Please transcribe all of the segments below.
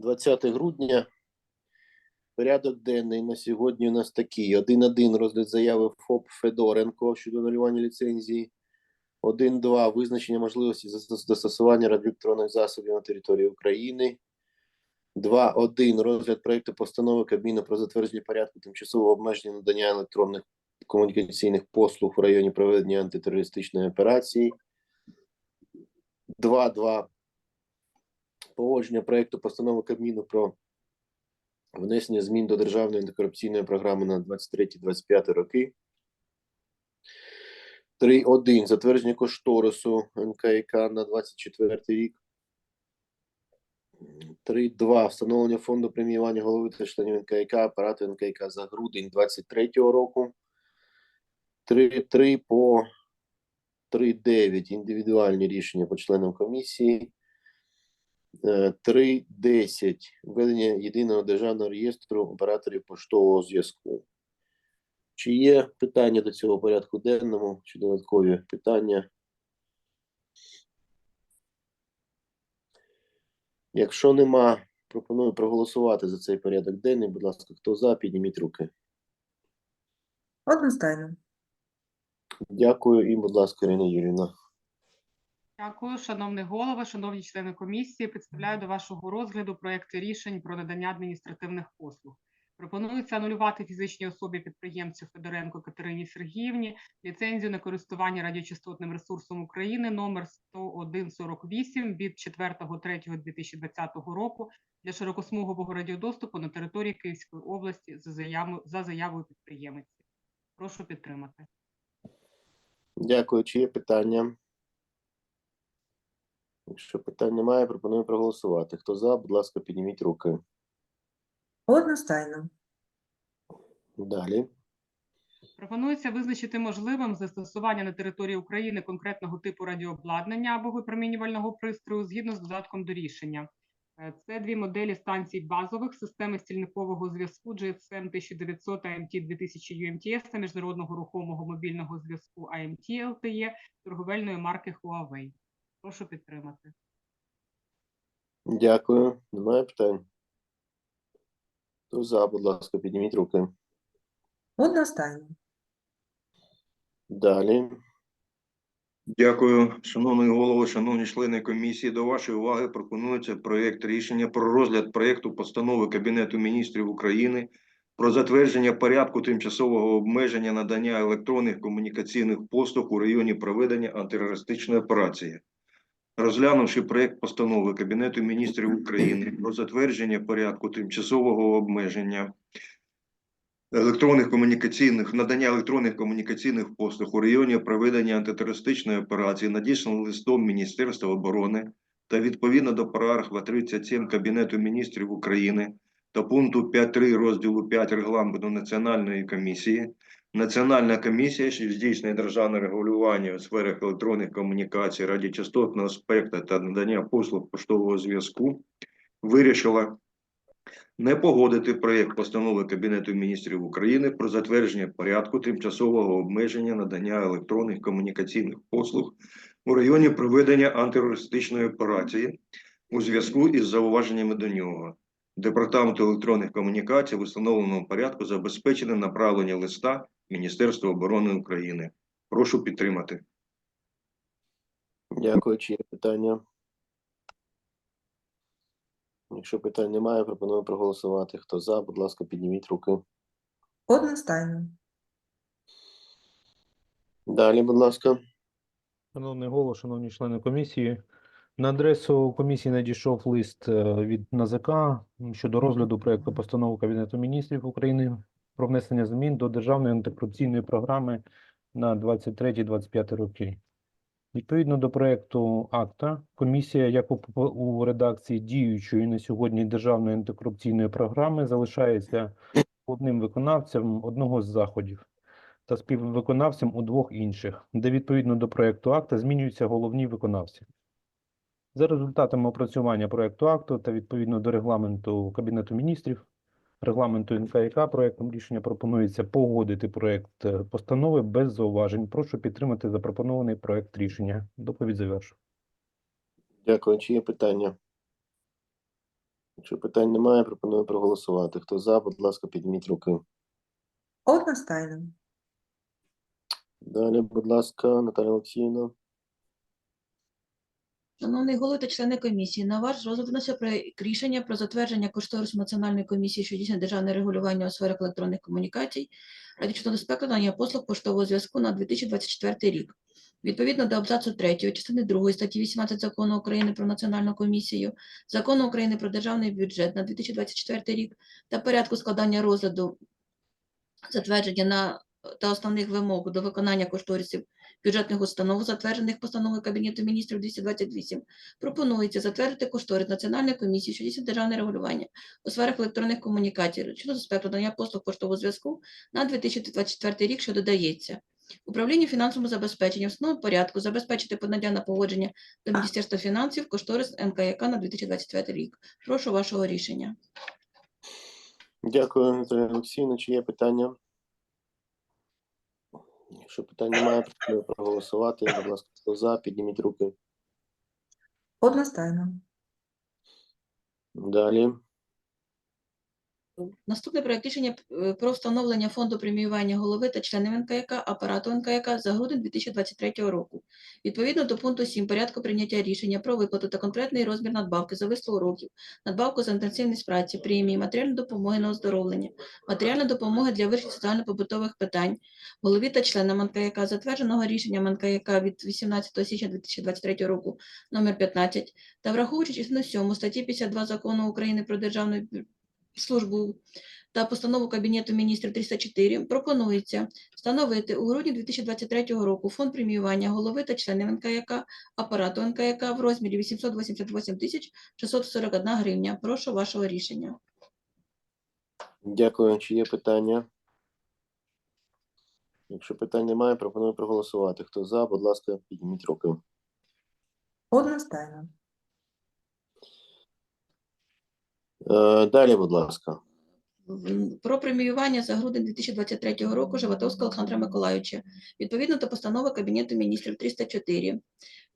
20 грудня. Порядок денний на сьогодні у нас такий. 1.1. Розгляд заяви ФОП Федоренко щодо анулювання ліцензії. 1.2. Визначення можливості застосування радіоелектронних засобів на території України. 2.1. Розгляд проекту постанови Кабміну про затвердження порядку тимчасового обмеження надання електронних комунікаційних послуг в районі проведення антитерористичної операції. 2.2 погодження проекту постанови Кабміну про внесення змін до Державної антикорупційної програми на 23-25 роки. 3.1. Затвердження кошторису НКК на 24 рік. 3.2. Встановлення фонду преміювання голови та членів НКК, апарату НКК за грудень 23 року. 3.3 по 3.9. Індивідуальні рішення по членам комісії. Е, 3.10. Введення єдиного державного реєстру операторів поштового зв'язку. Чи є питання до цього порядку денному, чи додаткові питання? Якщо нема, пропоную проголосувати за цей порядок денний. Будь ласка, хто за, підніміть руки. Одностайно. Дякую і, будь ласка, Ірина Юрівна. Дякую, шановний голово, шановні члени комісії. Представляю до вашого розгляду проекти рішень про надання адміністративних послуг. Пропонується анулювати фізичній особі підприємцю Федоренко Катерині Сергіївні ліцензію на користування радіочастотним ресурсом України номер 10148 від 4.3.2020 року для широкосмугового радіодоступу на території Київської області за заявою, за заявою підприємиці. Прошу підтримати. Дякую. Чи є питання? Якщо питань немає, пропоную проголосувати. Хто за, будь ласка, підніміть руки. Одностайно. Далі. Пропонується визначити можливим застосування на території України конкретного типу радіообладнання або випромінювального пристрою згідно з додатком до рішення. Е, Це дві моделі станцій базових системи стільникового зв'язку GSM 1900 AMT 2000 UMTS та міжнародного рухомого мобільного зв'язку AMT LTE торговельної марки Huawei. Прошу підтримати. Дякую. Немає питань? Хто за, будь ласка, підніміть руки. Одностайно. Далі. Дякую, шановний голово, шановні члени комісії. До вашої уваги пропонується проєкт рішення про розгляд проєкту постанови Кабінету міністрів України про затвердження порядку тимчасового обмеження надання електронних комунікаційних послуг у районі проведення антитерористичної операції. Розглянувши проєкт постанови Кабінету міністрів України про затвердження порядку тимчасового обмеження електронних комунікаційних надання електронних комунікаційних послуг у районі проведення антитерористичної операції надіслано листом Міністерства оборони та відповідно до параграфа 37 Кабінету міністрів України та пункту 5.3 розділу 5 регламенту Національної комісії. Національна комісія, що здійснює державне регулювання у сферах електронних комунікацій, радіочастотного спектра та надання послуг поштового зв'язку, вирішила не погодити проєкт постанови Кабінету міністрів України про затвердження порядку тимчасового обмеження надання електронних комунікаційних послуг у районі проведення антитерористичної операції у зв'язку із зауваженнями до нього. Департаменту електронних комунікацій в установленому порядку забезпечене направлення листа Міністерства оборони України. Прошу підтримати. Дякую. Чи є питання? Якщо питань немає, пропоную проголосувати. Хто за, будь ласка, підніміть руки. Одностайно. Далі, будь ласка. Шановний голово, шановні члени комісії, на адресу комісії надійшов лист е, від НАЗК щодо розгляду проекту постанови Кабінету міністрів України про внесення змін до Державної антикорупційної програми на 23-25 роки. Відповідно до проекту акта, комісія, як у, редакції діючої на сьогодні Державної антикорупційної програми, залишається головним виконавцем одного з заходів та співвиконавцем у двох інших, де відповідно до проекту акта змінюються головні виконавці. За результатами опрацювання проекту акту та відповідно до регламенту Кабінету міністрів, регламенту НКК, проектом рішення пропонується погодити проект е, постанови без зауважень. Прошу підтримати запропонований проект рішення. Доповідь завершу. Дякую. Чи є питання? Якщо питань немає, пропоную проголосувати. Хто за, будь ласка, підніміть руки. Одностайно. Далі, будь ласка, Наталя Олексіївна. Шановний голово та члени комісії, на ваш розгляд вноситься проект рішення про затвердження кошторису Національної комісії, що здійснює державне регулювання у сферах електронних комунікацій, радіочного спектру надання послуг поштового зв'язку на 2024 рік. Відповідно до абзацу 3 частини 2 статті 18 Закону України про Національну комісію, Закону України про державний бюджет на 2024 рік та порядку складання розгляду затвердження на та основних вимог до виконання кошторисів бюджетних установ, затверджених постановою Кабінету міністрів 228, пропонується затвердити кошторис Національної комісії, що здійснює державне регулювання у сферах електронних комунікацій щодо спектру надання послуг поштового зв'язку на 2024 рік, що додається. Управління фінансовим забезпеченням в порядку забезпечити подання на погодження до Міністерства фінансів кошторис НКЯК на 2024 рік. Прошу вашого рішення. Дякую, Наталя Олексіївна. Чи є питання? Якщо питань немає, пропоную проголосувати. Будь ласка, хто за, підніміть руки. Одностайно. Далі. Наступний проект рішення е, про встановлення фонду преміювання голови та членів НКЯК, апарату НКЯК за грудень 2023 року. Відповідно до пункту 7 порядку прийняття рішення про виплату та конкретний розмір надбавки за вислугу років, надбавку за інтенсивність праці, премії, матеріальної допомоги на оздоровлення, матеріальної допомоги для вирішення соціально-побутових питань, голові та членам НКЯК, затвердженого рішенням НКЯК від 18 січня 2023 року номер 15 та враховуючи частину 7 статті 52 Закону України про державну службу та постанову Кабінету міністрів 304 пропонується встановити у грудні 2023 року фонд преміювання голови та членів НКЯК, апарату НКЯК в розмірі 888 тисяч 641 гривня. Прошу вашого рішення. Дякую. Чи є питання? Якщо питань немає, пропоную проголосувати. Хто за, будь ласка, підніміть руки. Одностайно. Далі, будь ласка. Про преміювання за грудень 2023 року Животовського Олександра Миколайовича. Відповідно до постанови Кабінету міністрів 304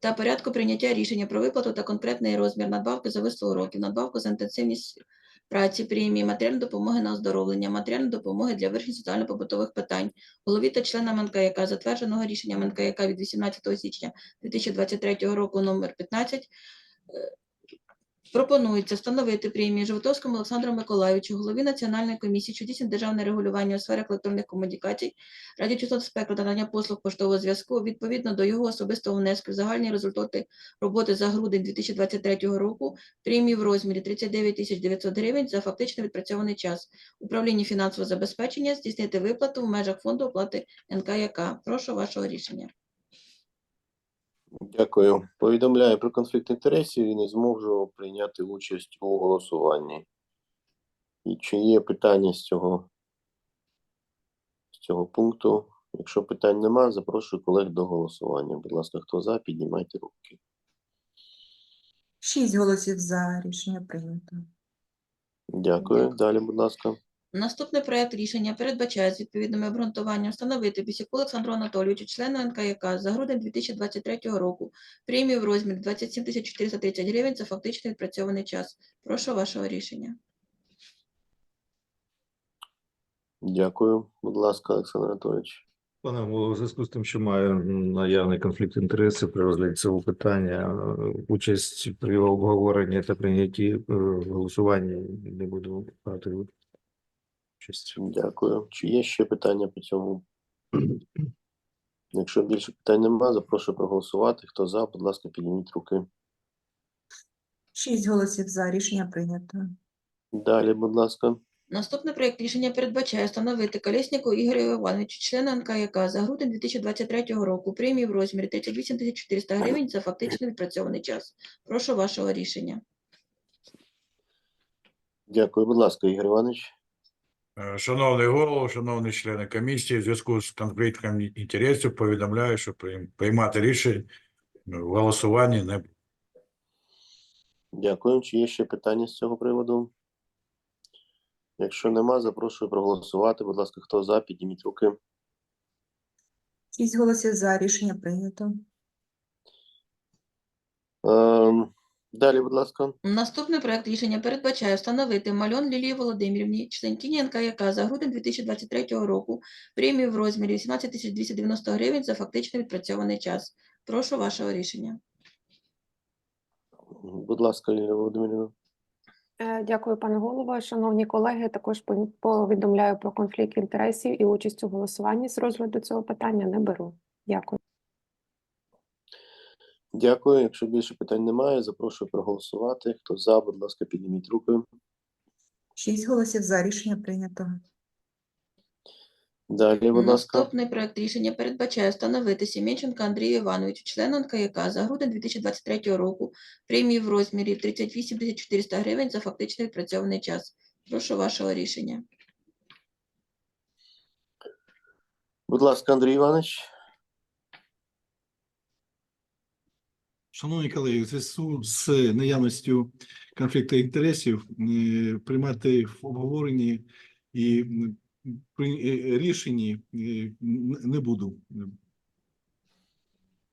та порядку прийняття рішення про виплату та конкретний розмір надбавки за вислугу років, надбавку за інтенсивність праці, премії, матеріальної допомоги на оздоровлення, матеріальної допомоги для вирішення соціально-побутових питань, голові та членам НКЯК, затвердженого рішенням НКЯК від 18 січня 2023 року номер 15, е, Пропонується встановити премію Животовському Олександру Миколайовичу, голові Національної комісії, що здійснює державне регулювання у сферах електронних комунікацій, радіочастот спектру та надання послуг поштового зв'язку відповідно до його особистого внеску в загальні результати роботи за грудень 2023 року, премії в розмірі 39 тисяч 900 гривень за фактично відпрацьований час. Управління фінансового забезпечення здійснити виплату в межах фонду оплати НКЯК. Прошу вашого рішення. Дякую. Повідомляю про конфлікт інтересів і не зможу прийняти участь у голосуванні. І чи є питання з цього, з цього пункту? Якщо питань нема, запрошую колег до голосування. Будь ласка, хто за, піднімайте руки. Шість голосів за. Рішення прийнято. Дякую. Дякую. Далі, будь ласка. Наступний проект рішення передбачає з відповідним обґрунтуванням встановити Бісяку Олександру Анатолійовичу, члену НКЯК за грудень 2023 року премію в розмірі 27 тисяч 430 гривень за фактично відпрацьований час. Прошу вашого рішення. Дякую. Будь ласка, Олександр Анатолійович. Пане голово, у зв'язку з тим, що маю наявний конфлікт інтересів при розгляді цього питання, участь при обговоренні та прийнятті е, голосування не буду брати участь. Дякую. Чи є ще питання по цьому? Якщо більше питань нема, запрошую проголосувати. Хто за, будь ласка, підніміть руки. Шість голосів за. Рішення прийнято. Далі, будь ласка. Наступний проект рішення передбачає встановити Колєсніку Ігорю Івановичу, члену НКЯК за грудень 2023 року премію в розмірі 38 тисяч 400 гривень за фактично відпрацьований час. Прошу вашого рішення. Дякую, будь ласка, Ігор Іванович. Е, Шановний голово, шановні члени комісії, в зв'язку з конфліктом інтересів повідомляю, що приймати рішень в голосуванні не. Дякую. Чи є ще питання з цього приводу? Якщо нема, запрошую проголосувати. Будь ласка, хто за, підніміть руки. Шість голосів за. Рішення прийнято. Ем, Далі, будь ласка. Наступний проект рішення передбачає встановити Мальон Лілії Володимирівні, членкині НКЯК за грудень 2023 року премію в розмірі 18 290 гривень за фактично відпрацьований час. Прошу вашого рішення. Будь ласка, Лілія Володимирівна. Е, Дякую, пане голово. Шановні колеги, також повідомляю про конфлікт інтересів і участь у голосуванні з розгляду цього питання не беру. Дякую. Дякую. Якщо більше питань немає, запрошую проголосувати. Хто за, будь ласка, підніміть руки. Шість голосів за. Рішення прийнято. Далі, будь ласка. Наступний проект рішення передбачає встановити Сім'янченка Андрію Івановичу, члену НКЯК за грудень 2023 року премію в розмірі 38 400 гривень за фактично відпрацьований час. Прошу вашого рішення. Будь ласка, Андрій Іванович. Шановні колеги, у зв'язку з наявністю конфлікту інтересів е, приймати в обговоренні і при е, рішенні е, не буду.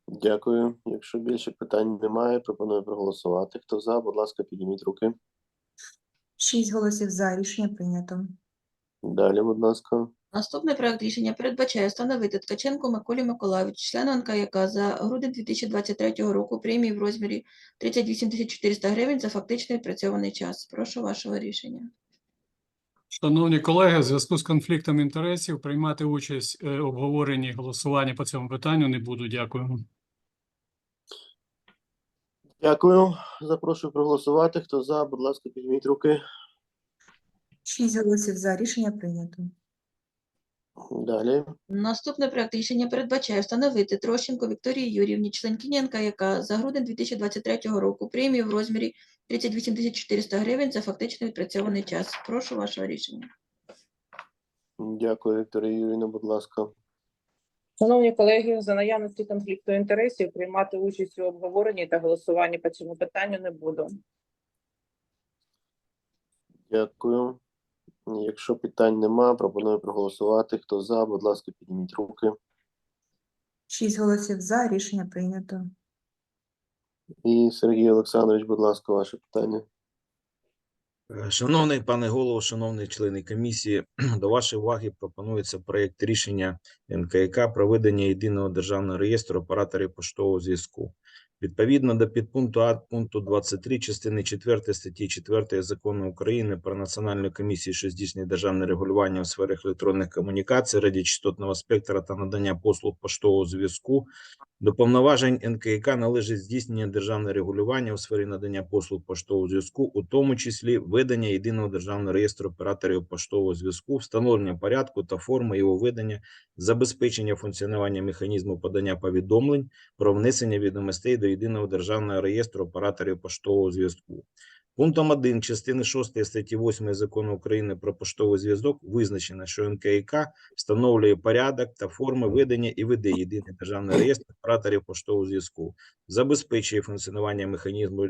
Дякую. Якщо більше питань немає, пропоную проголосувати. Хто за, будь ласка, підніміть руки. Шість голосів за. Рішення прийнято. Далі, будь ласка. Наступний проект рішення передбачає встановити Ткаченку Миколі Миколайовичу, члену НКЯК за грудень 2023 року премію в розмірі 38 400 гривень за фактично відпрацьований час. Прошу вашого рішення. Шановні колеги, в зв'язку з конфліктом інтересів приймати участь е, в обговоренні голосуванні по цьому питанню не буду. Дякую. Дякую. Запрошую проголосувати. Хто за, будь ласка, підніміть руки. Шість голосів за. Рішення прийнято. Далі. Наступний проект рішення передбачає встановити Трощенко Вікторії Юрівні, членкині НКЯК за грудень 2023 року премію в розмірі 38 400 гривень за фактично відпрацьований час. Прошу вашого рішення. Дякую, Вікторія Юрійовна, будь ласка. Шановні колеги, за наявності конфлікту інтересів приймати участь у обговоренні та голосуванні по цьому питанню не буду. Дякую. Якщо питань нема, пропоную проголосувати. Хто за, будь ласка, підніміть руки. Шість голосів за. Рішення прийнято. І Сергій Олександрович, будь ласка, ваше питання. Е, Шановний пане голово, шановні члени комісії, до вашої уваги пропонується проєкт рішення НКК про ведення єдиного державного реєстру операторів поштового зв'язку. Відповідно до підпункту А пункту 23 частини 4 статті 4 Закону України про Національну комісію, що здійснює державне регулювання у сферах електронних комунікацій, радіочастотного спектра та надання послуг поштового зв'язку, до повноважень НКК належить здійснення державного регулювання у сфері надання послуг поштового зв'язку, у тому числі ведення єдиного державного реєстру операторів поштового зв'язку, встановлення порядку та форми його ведення, забезпечення функціонування механізму подання повідомлень про внесення відомостей до єдиного державного реєстру операторів поштового зв'язку. Пунктом 1 частини 6 статті 8 Закону України про поштовий зв'язок визначено, що НКК встановлює порядок та форми ведення і веде єдиний державний реєстр операторів поштового зв'язку, забезпечує функціонування механізму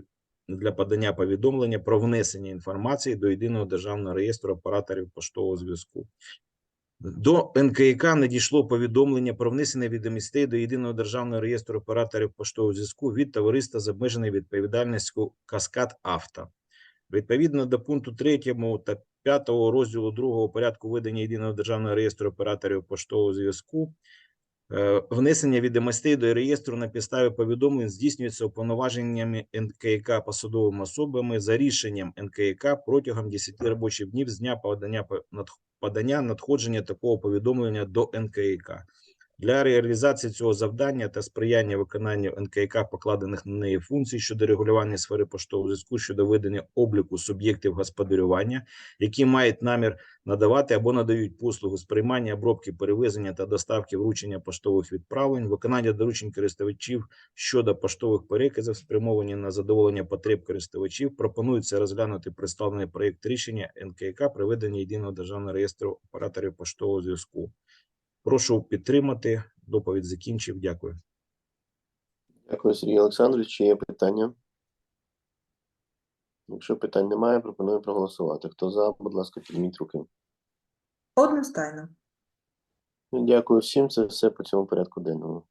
для подання повідомлення про внесення інформації до єдиного державного реєстру операторів поштового зв'язку. До НКК надійшло повідомлення про внесення відомостей до єдиного державного реєстру операторів поштового зв'язку від товариства з обмеженою відповідальністю Каскад Авто. Відповідно до пункту 3 та 5 розділу 2 порядку ведення єдиного державного реєстру операторів поштового зв'язку. Е, Внесення відомостей до реєстру на підставі повідомлень здійснюється уповноваженнями НКК посадовими особами за рішенням НКК протягом 10 робочих днів з дня подання подання надходження такого повідомлення до НКК. Для реалізації цього завдання та сприяння виконанню НКК покладених на неї функцій щодо регулювання сфери поштового зв'язку щодо ведення обліку суб'єктів господарювання, які мають намір надавати або надають послугу сприймання, обробки, перевезення та доставки вручення поштових відправлень, виконання доручень користувачів щодо поштових переказів, спрямовані на задоволення потреб користувачів, пропонується розглянути представлений проєкт рішення НКК про ведення єдиного державного реєстру операторів поштового зв'язку. Прошу підтримати. Доповідь закінчив. Дякую. Дякую, Сергій Олександрович. Чи є питання? Якщо питань немає, пропоную проголосувати. Хто за, будь ласка, підніміть руки. Одностайно. Дякую всім. Це все по цьому порядку денному.